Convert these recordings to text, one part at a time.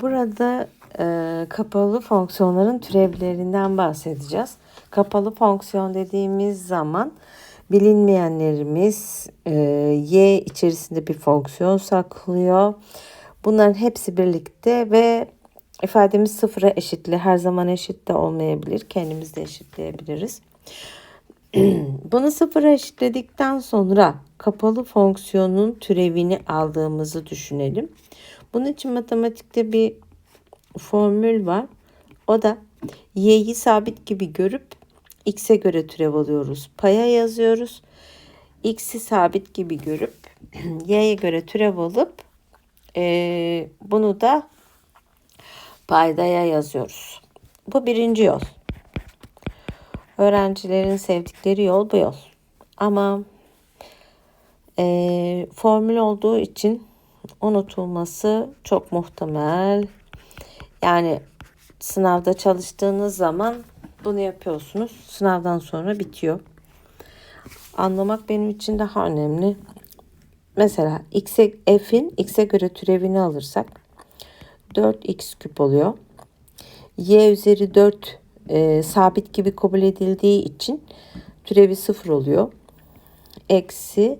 Burada e, kapalı fonksiyonların türevlerinden bahsedeceğiz. Kapalı fonksiyon dediğimiz zaman bilinmeyenlerimiz e, y içerisinde bir fonksiyon saklıyor. Bunların hepsi birlikte ve ifademiz sıfıra eşitli. Her zaman eşit de olmayabilir. Kendimiz de eşitleyebiliriz. Bunu sıfıra eşitledikten sonra kapalı fonksiyonun türevini aldığımızı düşünelim. Bunun için matematikte bir formül var. O da y'yi sabit gibi görüp x'e göre türev alıyoruz. Paya yazıyoruz. x'i sabit gibi görüp y'ye göre türev alıp e, bunu da paydaya yazıyoruz. Bu birinci yol. Öğrencilerin sevdikleri yol bu yol. Ama e, formül olduğu için unutulması çok muhtemel. Yani sınavda çalıştığınız zaman bunu yapıyorsunuz. Sınavdan sonra bitiyor. Anlamak benim için daha önemli. Mesela x'e f'in x'e göre türevini alırsak 4x küp oluyor. y üzeri 4 e, sabit gibi kabul edildiği için türevi 0 oluyor. Eksi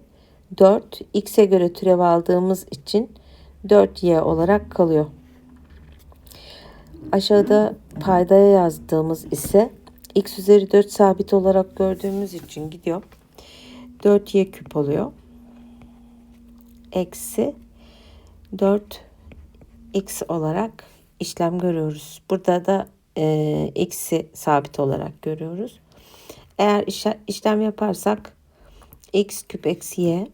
4 x'e göre türev aldığımız için 4y olarak kalıyor. Aşağıda paydaya yazdığımız ise x üzeri 4 sabit olarak gördüğümüz için gidiyor. 4y küp oluyor. Eksi 4 x olarak işlem görüyoruz. Burada da e, x'i sabit olarak görüyoruz. Eğer işlem yaparsak x küp eksi y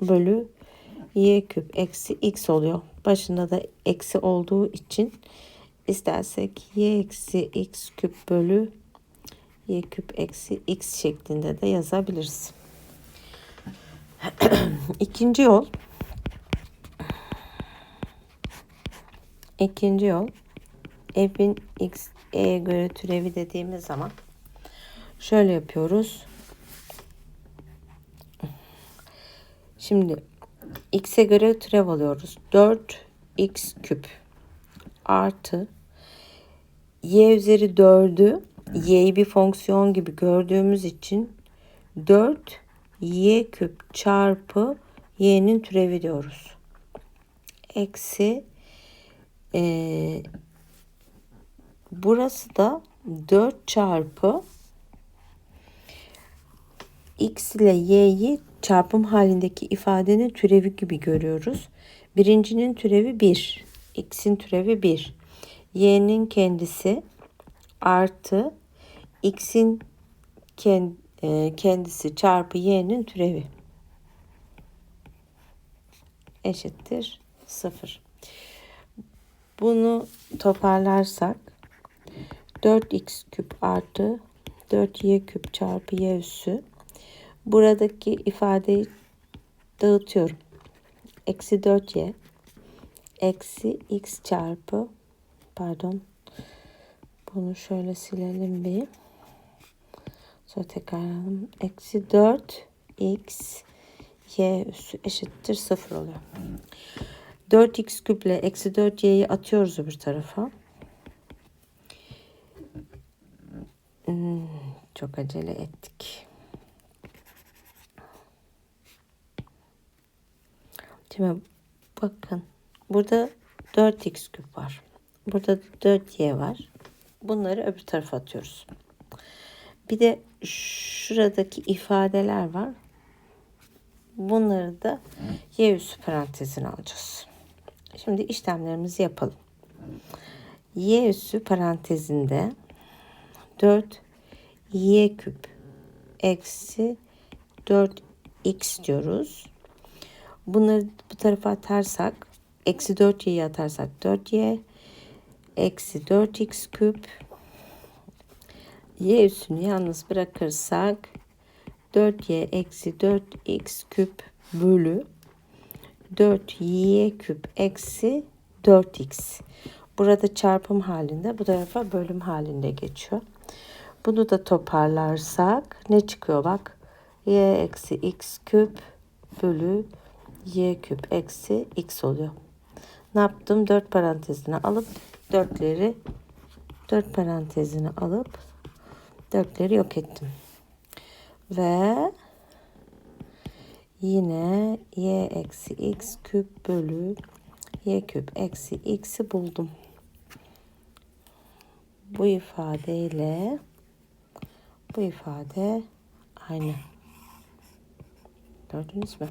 bölü y küp eksi x oluyor. Başında da eksi olduğu için istersek y eksi x küp bölü y küp eksi x şeklinde de yazabiliriz. İkinci yol. İkinci yol. F'in x e'ye göre türevi dediğimiz zaman şöyle yapıyoruz. Şimdi x'e göre türev alıyoruz. 4x küp artı y üzeri 4'ü y'yi bir fonksiyon gibi gördüğümüz için 4 y küp çarpı y'nin türevi diyoruz. Eksi e, burası da 4 çarpı x ile y'yi çarpım halindeki ifadenin türevi gibi görüyoruz. Birincinin türevi 1. X'in türevi 1. Y'nin kendisi artı X'in e, kendisi çarpı Y'nin türevi. Eşittir 0. Bunu toparlarsak 4x küp artı 4y küp çarpı y üssü buradaki ifadeyi dağıtıyorum. Eksi 4y eksi x çarpı pardon bunu şöyle silelim bir. Sonra tekrarlayalım. Eksi 4 x y üssü eşittir 0 oluyor. 4x küple eksi 4y'yi atıyoruz öbür tarafa. Hmm, çok acele ettik. Şimdi bakın burada 4x küp var. Burada 4y var. Bunları öbür tarafa atıyoruz. Bir de şuradaki ifadeler var. Bunları da y üssü parantezine alacağız. Şimdi işlemlerimizi yapalım. y üssü parantezinde 4 y küp eksi 4 x diyoruz. Bunları bu tarafa atarsak eksi 4y'yi atarsak 4y eksi 4x küp y üstünü yalnız bırakırsak 4y eksi 4x küp bölü 4y küp eksi 4x. Burada çarpım halinde bu tarafa bölüm halinde geçiyor. Bunu da toparlarsak ne çıkıyor bak. y eksi x küp bölü y küp eksi x oluyor. ne yaptım? 4 parantezine alıp dörtleri 4 parantezine alıp dörtleri yok ettim. Ve yine y eksi x küp bölü y küp eksi x'i buldum. Bu ifadeyle bu ifade aynı. Gördünüz mü?